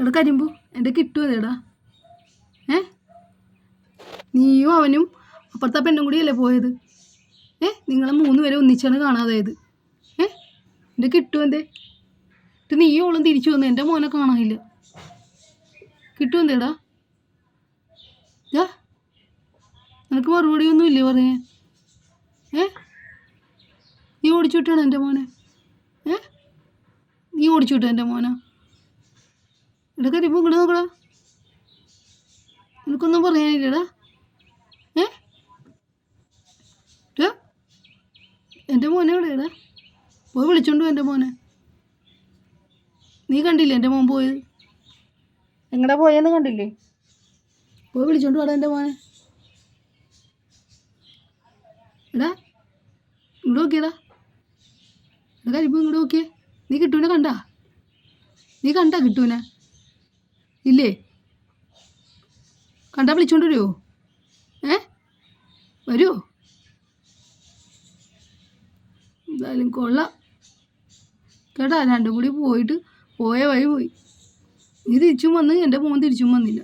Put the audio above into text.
എടാ കരിമ്പു എന്റെ കിട്ടുമോ അതേടാ ഏ? നീയും അവനും അപ്പുറത്തെ പെണ്ണും കൂടിയല്ലേ പോയത്? ഏ? നിങ്ങളെ മൂന്ന് പേരെ ഒന്നിച്ചാണ് കാണാതായത്. ഏ? എന്റെ കിട്ടുമോ എന്തേ? എന്നിട്ട് നീയും ഓളും തിരിച്ചു വന്നു. എന്റെ മോനെ കാണാനില്ല. കിട്ടുമോ എന്തേടാ ഞാ നിനക്ക് മറുപടി ഒന്നും ഇല്ലേ പറയാൻ? ഏ? നീ ഓടിച്ചു വിട്ടാണ് എന്റെ മോനെ? ഏ? നീ ഓടിച്ചു വിട്ടോ എന്റെ മോനെ? ഇവിടെ കരിമ്പ് ഇങ്ങോട്ട് നോക്കടാ. എനിക്കൊന്നും പറയാനില്ലടാ. ഏ? എന്റെ എന്റെ മോനെ എവിടെയാടാ? പോയി വിളിച്ചോണ്ടു എന്റെ മോനെ. നീ കണ്ടില്ലേ എന്റെ മോൻ പോയത്? എങ്ങടെ പോയെന്ന് കണ്ടില്ലേ? പോയി വിളിച്ചോണ്ട് വാടാ എന്റെ മോനെ. എടാ ഇങ്ങോട്ട് നോക്കിയടാ. എടാ കരിപ്പ് ഇങ്ങോട്ട് നോക്കിയേ. നീ കിട്ടൂനെ കണ്ടാ? നീ കണ്ടാ കിട്ടൂനെ? ഇല്ലേ? കണ്ടാ വിളിച്ചോണ്ട് വരുമോ ഏ? വരുമോ എന്തായാലും കൊള്ളാം. കേട്ടാ രണ്ടും കൂടി പോയിട്ട് പോയ വഴി പോയി. നീ തിരിച്ചും വന്ന് എന്റെ മോൻ തിരിച്ചും വന്നില്ല.